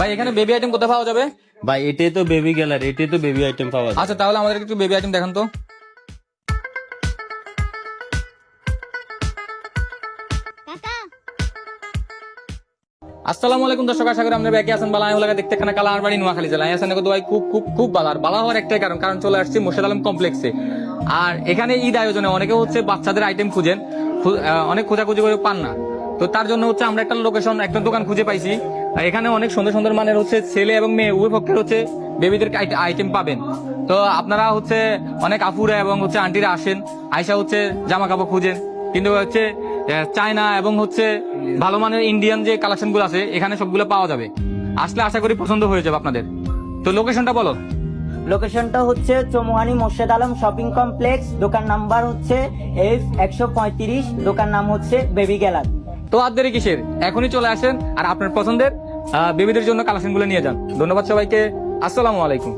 ভাই এখানে baby item কোথায় পাওয়া যাবে? ভাই এটাই তো বেবি গ্যালারি এটাই তো বেবি আইটেম পাওয়া যায় আচ্ছা তাহলে আমাদের একটু বেবি আইটেম দেখান তো। আসসালামু আলাইকুম দর্শক আশা করি আপনারা ব্যাকে আছেন। বালা হলাকা দেখতে খানা কালা আরবাড়ি নোয়াখালী জেলায়। আছেন কিন্তু ভাই খুব খুব খুব ভালো আর ভালো হওয়ার একটাই কারণ কারণ চলে আসছি মোর্শেদ আলম কমপ্লেক্সে আর এখানে ঈদ আয়োজনে অনেকে হচ্ছে বাচ্চাদের আইটেম খুঁজেন। অনেক খোঁজাখুঁজি করে পান না। তো তার জন্য হচ্ছে আমরা একটা লোকেশন একটা দোকান খুঁজে পাইছি। এখানে অনেক সুন্দর সুন্দর মানের হচ্ছে ছেলে এবং মেয়ে, উভয় পক্ষের হচ্ছে বেবিদের আইটেম পাবেন। তো আপনারা হচ্ছে অনেক আপুরা এবং হচ্ছে আন্টিরা আসেন আয়সা হচ্ছে জামা কাপড় খুঁজেন। কিন্তু হচ্ছে চায়না এবং হচ্ছে ভালো মানের ইন্ডিয়ান যে কালেকশনগুলো আছে, এখানে সবগুলো পাওয়া যাবে। আসলে আশা করি পছন্দ হয়ে যাবে আপনাদের। তো লোকেশনটা বলো। লোকেশনটা হচ্ছে চৌমুহানি মোর্শেদ আলম শপিং কমপ্লেক্স, দোকান নাম্বার হচ্ছে এফ একশো পঁয়ত্রিশ, দোকান নাম হচ্ছে বেবি গ্যালারি তো আর দেরি কিসের? এখনই চলে আসেন আর আপনার পছন্দের বেবিদের জন্য কালেকশনগুলো নিয়ে যান। ধন্যবাদ সবাইকে। আসসালামু আলাইকুম।